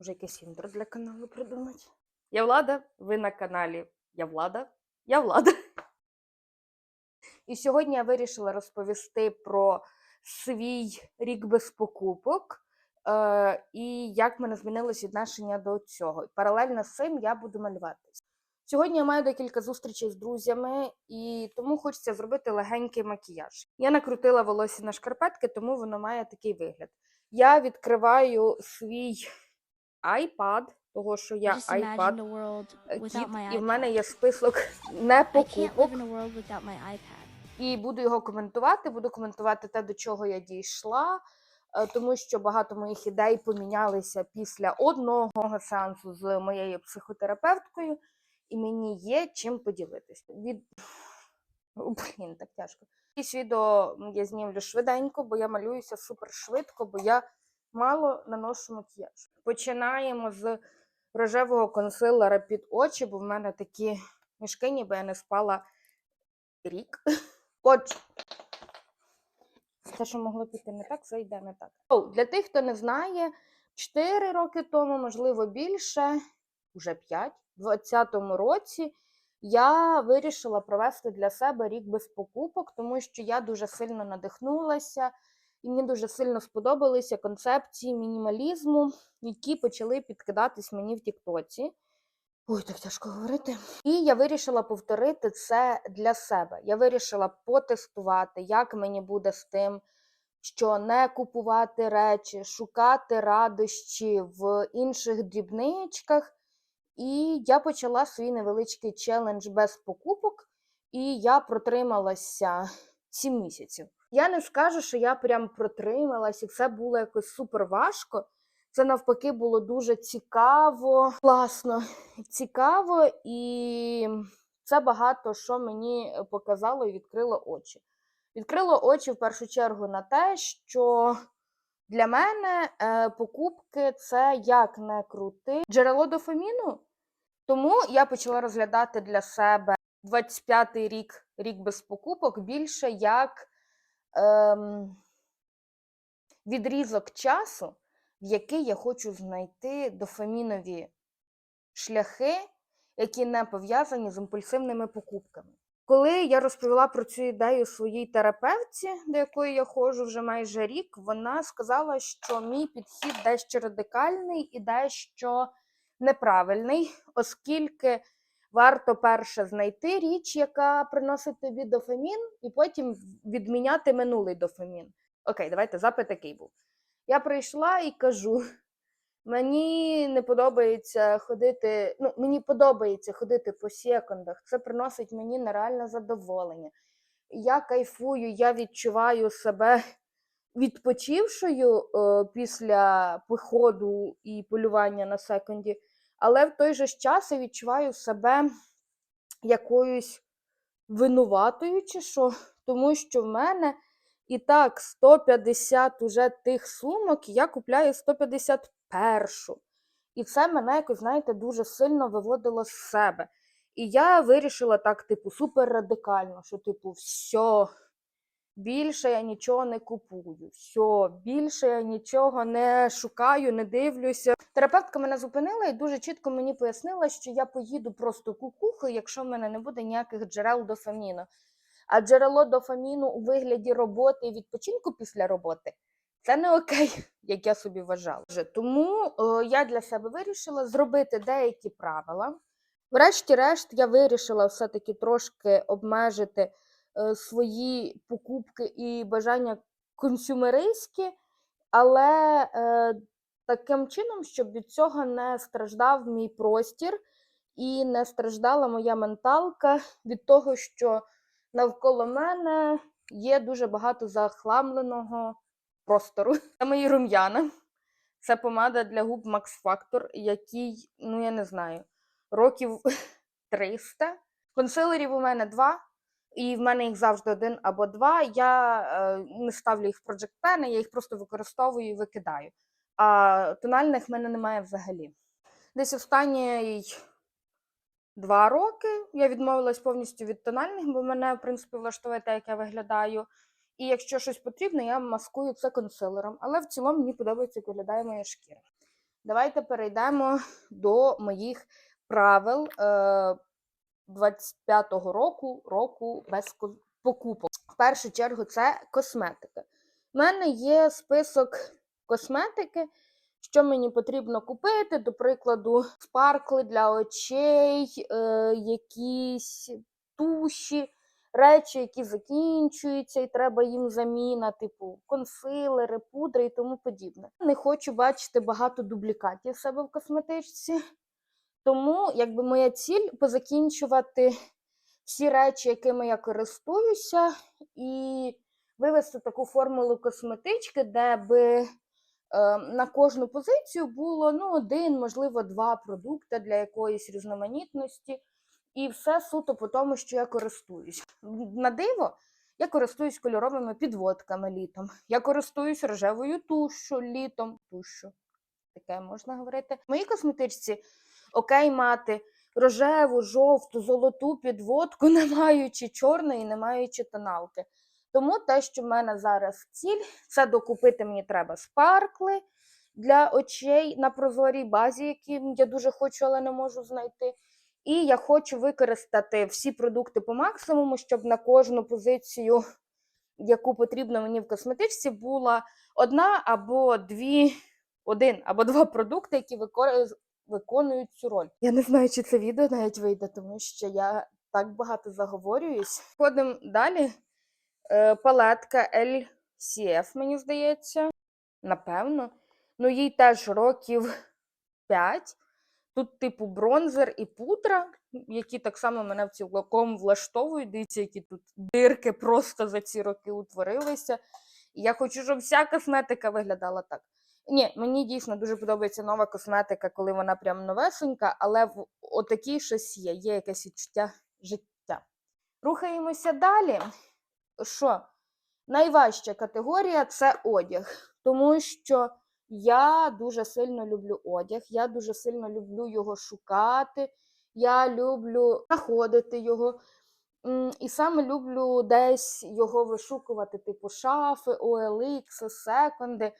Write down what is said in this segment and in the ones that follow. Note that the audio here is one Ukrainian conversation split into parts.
Може, якесь інтро для каналу придумати. Я Влада, ви на каналі Я Влада. Я Влада. І сьогодні я вирішила розповісти про свій рік без покупок е, і як в мене змінилось відношення до цього. Паралельно з цим я буду малюватись. Сьогодні я маю декілька зустрічей з друзями, і тому хочеться зробити легенький макіяж. Я накрутила волосся на шкарпетки, тому воно має такий вигляд. Я відкриваю свій iPad, того що я iPad е, кіт, і в мене є список не покупок. І буду його коментувати. Буду коментувати те, до чого я дійшла, е, тому що багато моїх ідей помінялися після одного сеансу з моєю психотерапевткою, і мені є чим поділитися. Від блін, так тяжко. Якісь відео я знімлю швиденько, бо я малююся супер швидко, бо я мало наношу макіяж. Починаємо з рожевого консилера під очі, бо в мене такі мішки, ніби я не спала рік. Отже, те, що могло піти не так, це йде не так. Для тих, хто не знає, 4 роки тому, можливо, більше, уже 5, в 2020 році я вирішила провести для себе рік без покупок, тому що я дуже сильно надихнулася, і мені дуже сильно сподобалися концепції мінімалізму, які почали підкидатись мені в Тіктоці. Ой, так тяжко говорити. І я вирішила повторити це для себе. Я вирішила потестувати, як мені буде з тим, що не купувати речі, шукати радощі в інших дрібничках. І я почала свій невеличкий челендж без покупок, і я протрималася 7 місяців. Я не скажу, що я прям протрималась, і це було якось супер важко. Це навпаки було дуже цікаво, класно, цікаво, і це багато що мені показало і відкрило очі. Відкрило очі в першу чергу на те, що для мене е, покупки це як не крути джерело дофаміну. Тому я почала розглядати для себе 25-й рік, рік без покупок, більше як ем, відрізок часу, в який я хочу знайти дофамінові шляхи, які не пов'язані з імпульсивними покупками. Коли я розповіла про цю ідею своїй терапевтці, до якої я ходжу вже майже рік, вона сказала, що мій підхід дещо радикальний і дещо неправильний, оскільки варто перше знайти річ, яка приносить тобі дофамін, і потім відміняти минулий дофамін. Окей, давайте запит такий був. Я прийшла і кажу: мені не подобається ходити. Ну, мені подобається ходити по секундах. Це приносить мені нереальне задоволення. Я кайфую, я відчуваю себе відпочившою е, після походу і полювання на секунді, але в той же час я відчуваю себе якоюсь винуватою, чи що, тому що в мене і так 150 уже тих сумок, і я купляю 151-шу. І це мене якось, знаєте, дуже сильно виводило з себе. І я вирішила так, типу, супер радикально, що, типу, все, більше я нічого не купую, все, більше я нічого не шукаю, не дивлюся. Терапевтка мене зупинила і дуже чітко мені пояснила, що я поїду просто кукухою, якщо в мене не буде ніяких джерел дофаміну. А джерело дофаміну у вигляді роботи і відпочинку після роботи це не окей, як я собі вважала. Тому е, я для себе вирішила зробити деякі правила. Врешті-решт, я вирішила все-таки трошки обмежити е, свої покупки і бажання консюмеристські, але е, таким чином, щоб від цього не страждав мій простір і не страждала моя менталка від того, що навколо мене є дуже багато захламленого простору. Це мої рум'яна. Це помада для губ Max Factor, який, ну я не знаю, років 300. Консилерів у мене два, і в мене їх завжди один або два. Я е, не ставлю їх в Project Pen, я їх просто використовую і викидаю. А тональних в мене немає взагалі. Десь останній два роки я відмовилась повністю від тональних, бо мене, в принципі, влаштовує те, як я виглядаю. І якщо щось потрібно, я маскую це консилером. Але в цілому мені подобається, як виглядає моя шкіра. Давайте перейдемо до моїх правил е, 25-го року, року без покупок. В першу чергу це косметика. У мене є список косметики, що мені потрібно купити, до прикладу, спаркли для очей, е, якісь туші, речі, які закінчуються, і треба їм заміна, типу консилери, пудри і тому подібне. Не хочу бачити багато дублікатів себе в косметичці. Тому якби моя ціль позакінчувати всі речі, якими я користуюся, і вивести таку формулу косметички, де би на кожну позицію було ну, один, можливо, два продукти для якоїсь різноманітності, і все суто по тому, що я користуюсь. На диво, я користуюсь кольоровими підводками літом. Я користуюсь рожевою тушу літом. Тушу. Таке можна говорити. В моїй косметичці окей мати рожеву, жовту, золоту підводку, не маючи чорної, не маючи тоналки. Тому те, що в мене зараз ціль, це докупити мені треба спаркли для очей на прозорій базі, які я дуже хочу, але не можу знайти. І я хочу використати всі продукти по максимуму, щоб на кожну позицію, яку потрібно мені в косметичці, була одна або дві, один або два продукти, які виконують цю роль. Я не знаю, чи це відео навіть вийде, тому що я так багато заговорююсь. Ходимо далі. Е, палетка LCF, мені здається. Напевно. Ну, їй теж років 5. Тут, типу, бронзер і пудра, які так само мене в цілком влаштовують. Дивіться, які тут дирки просто за ці роки утворилися. Я хочу, щоб вся косметика виглядала так. Ні, мені дійсно дуже подобається нова косметика, коли вона прям новесенька, але в отакій щось є, є якесь відчуття життя. Рухаємося далі. Що? Найважча категорія це одяг, тому що я дуже сильно люблю одяг, я дуже сильно люблю його шукати, я люблю знаходити його. І саме люблю десь його вишукувати, типу шафи, OLX, секонди.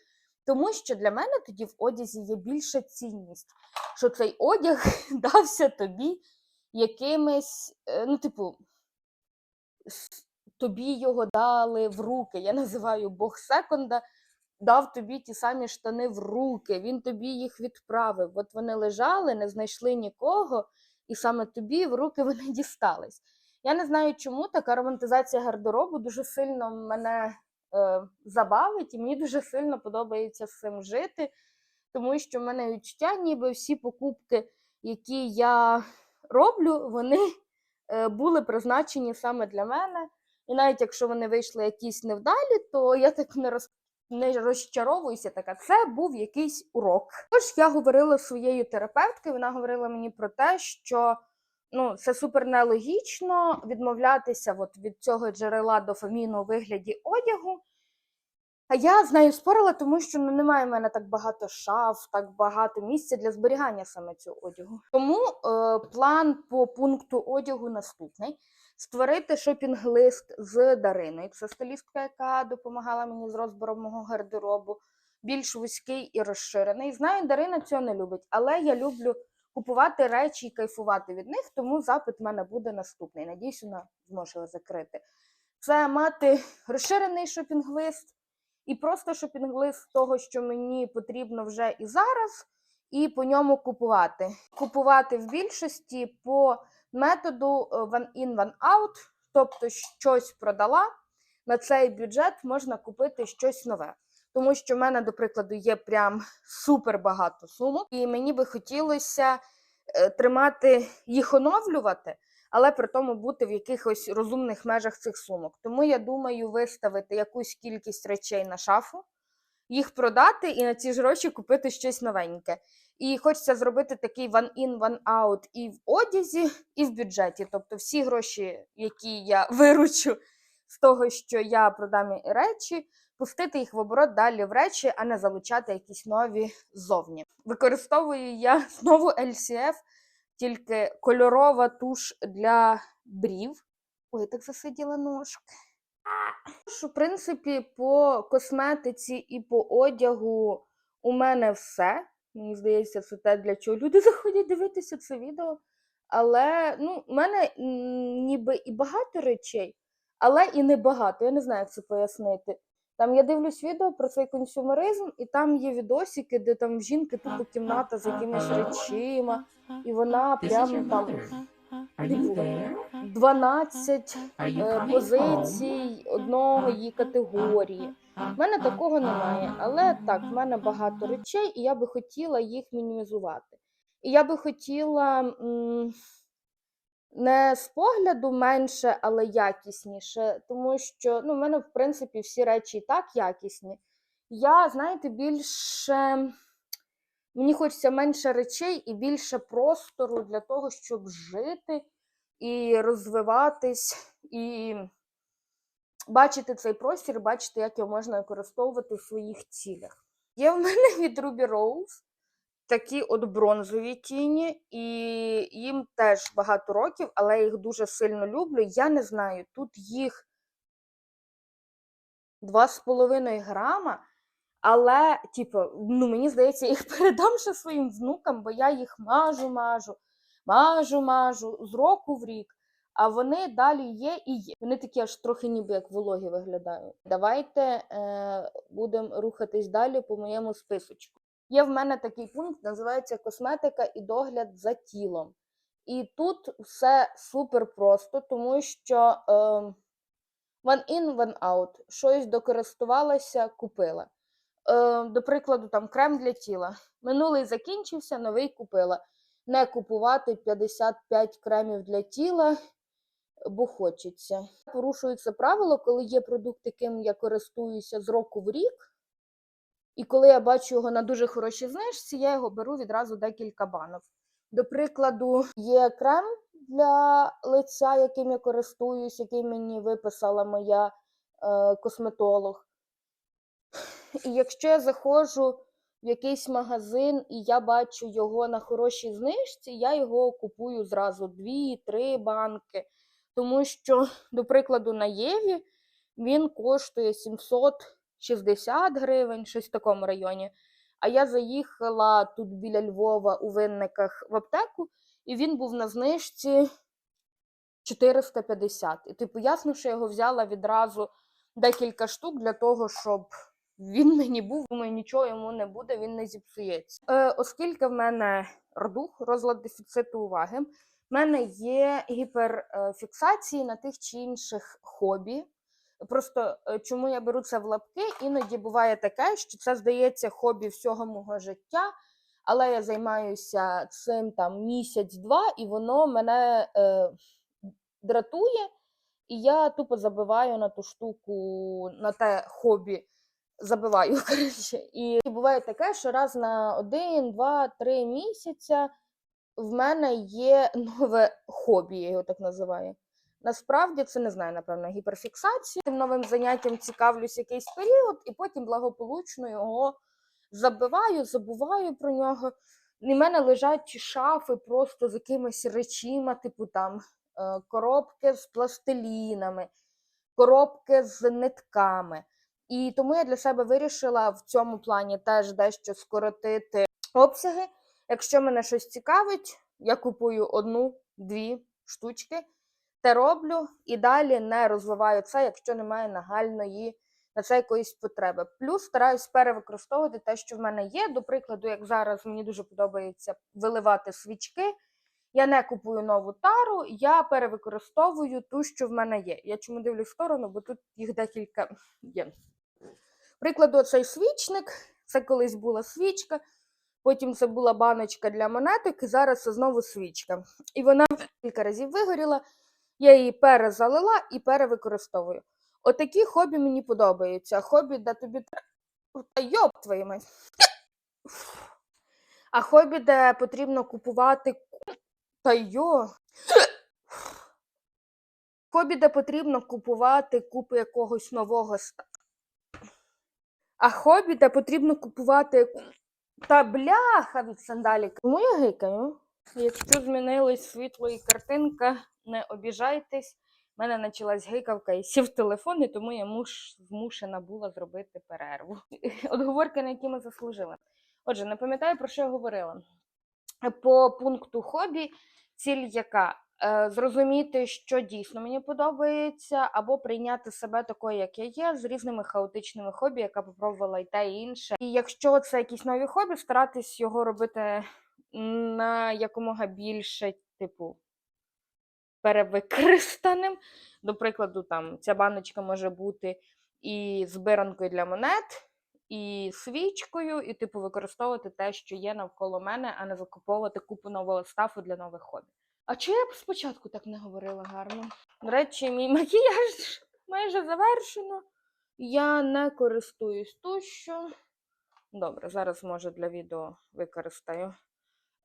Тому що для мене тоді в одязі є більша цінність, що цей одяг дався тобі якимись, е, ну, типу, тобі його дали в руки. Я називаю Бог секонда, дав тобі ті самі штани в руки, він тобі їх відправив. От вони лежали, не знайшли нікого, і саме тобі в руки вони дістались. Я не знаю, чому така романтизація гардеробу дуже сильно мене е, забавить, і мені дуже сильно подобається з цим жити, тому що в мене відчуття, ніби всі покупки, які я роблю, вони е, були призначені саме для мене. І навіть якщо вони вийшли якісь невдалі, то я так не роз... не розчаровуюся. Така це був якийсь урок. Тож я говорила своєю терапевткою. Вона говорила мені про те, що ну це супер нелогічно відмовлятися от від цього джерела дофаміну у вигляді одягу. А я з нею спорила, тому що ну, немає в мене так багато шаф, так багато місця для зберігання саме цього одягу. Тому е, план по пункту одягу наступний: створити шопінг-лист з Дариною. Це стилістка, яка допомагала мені з розбором мого гардеробу. Більш вузький і розширений. Знаю, Дарина цього не любить, але я люблю купувати речі і кайфувати від них, тому запит в мене буде наступний. Надіюсь, вона зможе закрити. Це мати розширений шопінг-лист і просто шопінг-лист того, що мені потрібно вже і зараз, і по ньому купувати. Купувати в більшості по методу е, one in, one out, тобто щось продала, на цей бюджет можна купити щось нове. Тому що в мене, до прикладу, є прям супер багато сумок, і мені би хотілося е, тримати їх оновлювати, але при тому бути в якихось розумних межах цих сумок. Тому я думаю виставити якусь кількість речей на шафу, їх продати і на ці ж гроші купити щось новеньке. І хочеться зробити такий one in, one out і в одязі, і в бюджеті. Тобто всі гроші, які я виручу з того, що я продам речі, пустити їх в оборот далі в речі, а не залучати якісь нові ззовні. Використовую я знову LCF, тільки кольорова туш для брів. Ой, так засиділа ножки. В принципі, по косметиці і по одягу у мене все. Мені здається, це те, для чого люди заходять дивитися це відео. Але ну, в мене ніби і багато речей, але і не багато. Я не знаю, як це пояснити. Там я дивлюсь відео про цей консюмеризм, і там є відосики, де там жінки тупо кімната з якимись речима, і вона прямо там типу, 12 е, позицій одної категорії. У мене такого немає, але так, в мене багато речей, і я би хотіла їх мінімізувати. І я би хотіла не з погляду менше, але якісніше, тому що ну, в мене, в принципі, всі речі і так якісні. Я, знаєте, більше мені хочеться менше речей і більше простору для того, щоб жити і розвиватись, і бачити цей простір, бачити, як його можна використовувати в своїх цілях. Є в мене від Ruby Rose такі от бронзові тіні, і їм теж багато років, але я їх дуже сильно люблю. Я не знаю, тут їх 2,5 грама, але, типу, ну, мені здається, я їх передам ще своїм внукам, бо я їх мажу, мажу, мажу, мажу з року в рік. А вони далі є і є. Вони такі аж трохи ніби як вологі виглядають. Давайте е, будемо рухатись далі по моєму списочку. Є в мене такий пункт, називається косметика і догляд за тілом. І тут все супер просто, тому що е, one in, one out. Щось докористувалася, купила. Е, до прикладу, там крем для тіла. Минулий закінчився, новий купила. Не купувати 55 кремів для тіла, бо хочеться. Порушується правило, коли є продукт, яким я користуюся з року в рік. І коли я бачу його на дуже хорошій знижці, я його беру відразу декілька банок. До прикладу, є крем для лиця, яким я користуюсь, який мені виписала моя е, косметолог. І якщо я заходжу в якийсь магазин і я бачу його на хорошій знижці, я його купую зразу 2-3 банки. Тому що, до прикладу, на Єві він коштує 760 гривень, щось в такому районі. А я заїхала тут біля Львова у винниках в аптеку, і він був на знижці 450. І типу, ясно, що я його взяла відразу декілька штук для того, щоб він мені був, думаю, нічого йому не буде, він не зіпсується. Е, оскільки в мене рдух, розлад дефіциту уваги, в мене є гіперфіксації на тих чи інших хобі. Просто е, чому я беру це в лапки, іноді буває таке, що це здається хобі всього мого життя, але я займаюся цим там місяць-два, і воно мене е, дратує, і я тупо забиваю на ту штуку, на те хобі. Забиваю, коротше. І буває таке, що раз на один, два, три місяця в мене є нове хобі, я його так називаю. Насправді це не знаю, напевно, гіперфіксація. Тим новим заняттям цікавлюсь якийсь період, і потім благополучно його забиваю, забуваю про нього. І в мене лежать шафи просто з якимись речима, типу там е, коробки з пластилінами, коробки з нитками. І тому я для себе вирішила в цьому плані теж дещо скоротити обсяги. Якщо мене щось цікавить, я купую одну-дві штучки, те роблю і далі не розвиваю це, якщо немає нагальної на це якоїсь потреби. Плюс стараюсь перевикористовувати те, що в мене є. До прикладу, як зараз мені дуже подобається виливати свічки. Я не купую нову тару, я перевикористовую ту, що в мене є. Я чому дивлюсь в сторону, бо тут їх декілька є. Прикладу, цей свічник, це колись була свічка, потім це була баночка для монеток, і зараз це знову свічка. І вона кілька разів вигоріла, я її перезалила і перевикористовую. Отакі хобі мені подобаються. Хобі, де тобі. Та йоп твою мать. А хобі, де потрібно купувати. Та йо. Хобі, де потрібно купувати купу якогось нового а хобі, де потрібно купувати та бляха від сандалік. Тому я гикаю. Якщо змінилось світло і картинка, не обіжайтесь. У мене почалась гикавка і сів телефон, і тому я муш, змушена була зробити перерву. Отговорки, на які ми заслужили. Отже, не пам'ятаю, про що я говорила. По пункту хобі, ціль яка? Е, Зрозуміти, що дійсно мені подобається, або прийняти себе такою, як я є, з різними хаотичними хобі, яка попробувала і те, і інше. І якщо це якісь нові хобі, старатись його робити на якомога більше, типу, перевикористаним. До прикладу, там ця баночка може бути і збиранкою для монет, і свічкою, і типу використовувати те, що є навколо мене, а не закуповувати купу нового стафу для нових хобі. А чого я б спочатку так не говорила гарно? До речі, мій макіяж майже завершено. Я не користуюсь тушю. Добре, зараз може для відео використаю.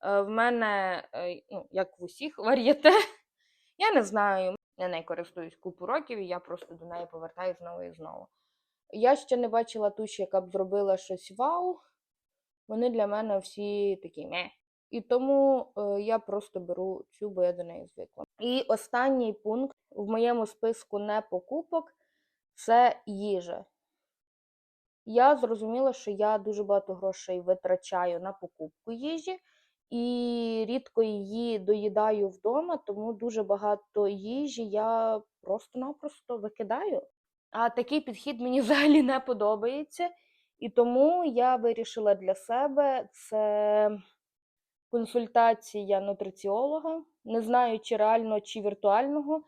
Е, В мене, е, ну, як в усіх, вар'єте. Я не знаю, я нею користуюсь купу років, і я просто до неї повертаюсь знову і знову. Я ще не бачила туші, яка б зробила щось вау. Вони для мене всі такі ме. І тому е, я просто беру цю, бо я до неї звикла. І останній пункт в моєму списку не покупок це їжа. Я зрозуміла, що я дуже багато грошей витрачаю на покупку їжі і рідко її доїдаю вдома, тому дуже багато їжі я просто-напросто викидаю. А такий підхід мені взагалі не подобається. І тому я вирішила для себе це консультація нутриціолога. Не знаю, чи реально, чи віртуального,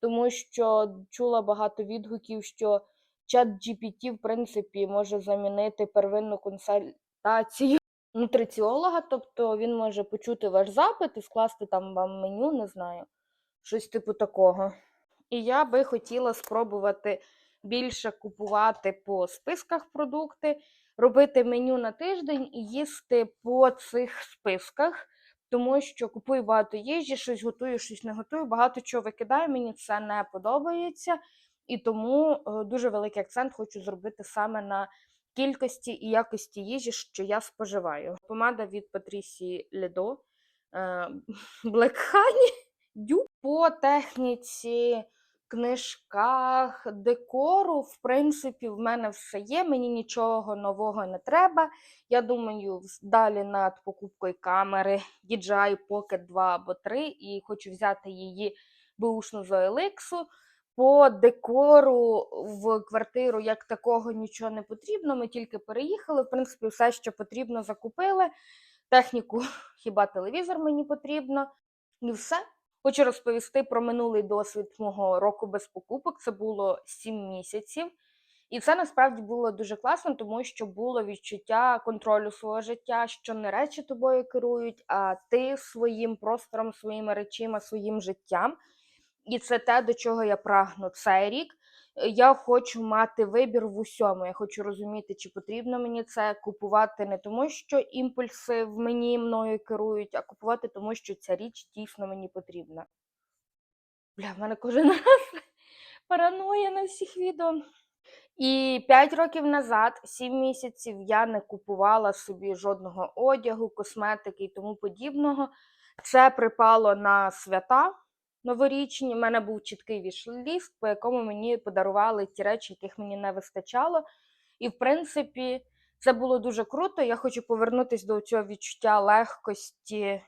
тому що чула багато відгуків, що чат GPT, в принципі, може замінити первинну консультацію нутриціолога, тобто він може почути ваш запит і скласти там вам меню, не знаю, щось типу такого. І я би хотіла спробувати більше купувати по списках продукти, робити меню на тиждень і їсти по цих списках, тому що купую багато їжі, щось готую, щось не готую, багато чого викидаю, мені це не подобається. І тому е, дуже великий акцент хочу зробити саме на кількості і якості їжі, що я споживаю. Помада від Патрісі Ледо Honey Дю по техніці, книжках, декору, в принципі, в мене все є. Мені нічого нового не треба. Я думаю, далі над покупкою камери DJI Pocket 2 або 3 і хочу взяти її бушну з OLX. По декору в квартиру як такого нічого не потрібно. Ми тільки переїхали. В принципі, все, що потрібно, закупили. Техніку, хіба телевізор мені потрібно. І все. Хочу розповісти про минулий досвід мого року без покупок. Це було 7 місяців. І це насправді було дуже класно, тому що було відчуття контролю свого життя, що не речі тобою керують, а ти своїм простором, своїми речима, своїм життям. І це те, до чого я прагну цей рік. Е, Я хочу мати вибір в усьому. Я хочу розуміти, чи потрібно мені це купувати не тому, що імпульси в мені мною керують, а купувати тому, що ця річ дійсно мені потрібна. Бля, в мене кожен раз параноя на всіх відео. І 5 років назад, 7 місяців, я не купувала собі жодного одягу, косметики і тому подібного. Це припало на свята новорічні. У мене був чіткий вішліст, по якому мені подарували ті речі, яких мені не вистачало. І, в принципі, це було дуже круто. Я хочу повернутися до цього відчуття легкості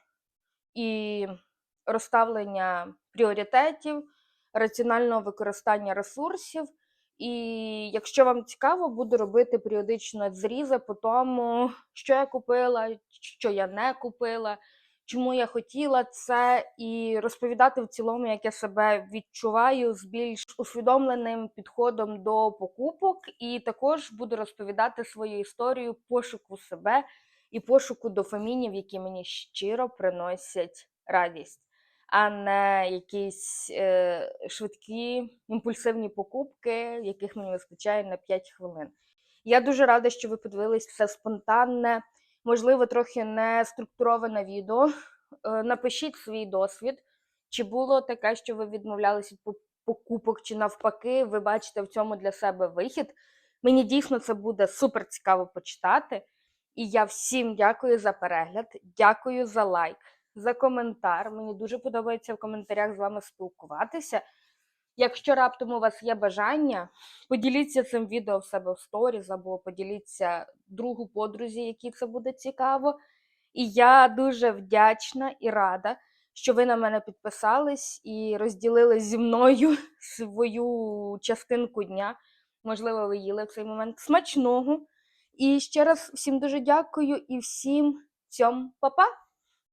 і розставлення пріоритетів, раціонального використання ресурсів. І якщо вам цікаво, буду робити періодично зрізи по тому, що я купила, що я не купила, чому я хотіла це, і розповідати в цілому, як я себе відчуваю з більш усвідомленим підходом до покупок. І також буду розповідати свою історію пошуку себе і пошуку дофамінів, які мені щиро приносять радість, а не якісь е, швидкі імпульсивні покупки, яких мені вистачає на 5 хвилин. Я дуже рада, що ви подивились все спонтанне, можливо, трохи не структуроване відео. Е, Напишіть свій досвід. Чи було таке, що ви відмовлялися від покупок, чи навпаки, ви бачите в цьому для себе вихід? Мені дійсно це буде супер цікаво почитати. І я всім дякую за перегляд, дякую за лайк, за коментар. Мені дуже подобається в коментарях з вами спілкуватися. Якщо раптом у вас є бажання, поділіться цим відео в себе в сторіз або поділіться другу подрузі, якій це буде цікаво. І я дуже вдячна і рада, що ви на мене підписались і розділили зі мною свою частинку дня. Можливо, ви їли в цей момент смачного. І ще раз всім дуже дякую і всім цьом па-па!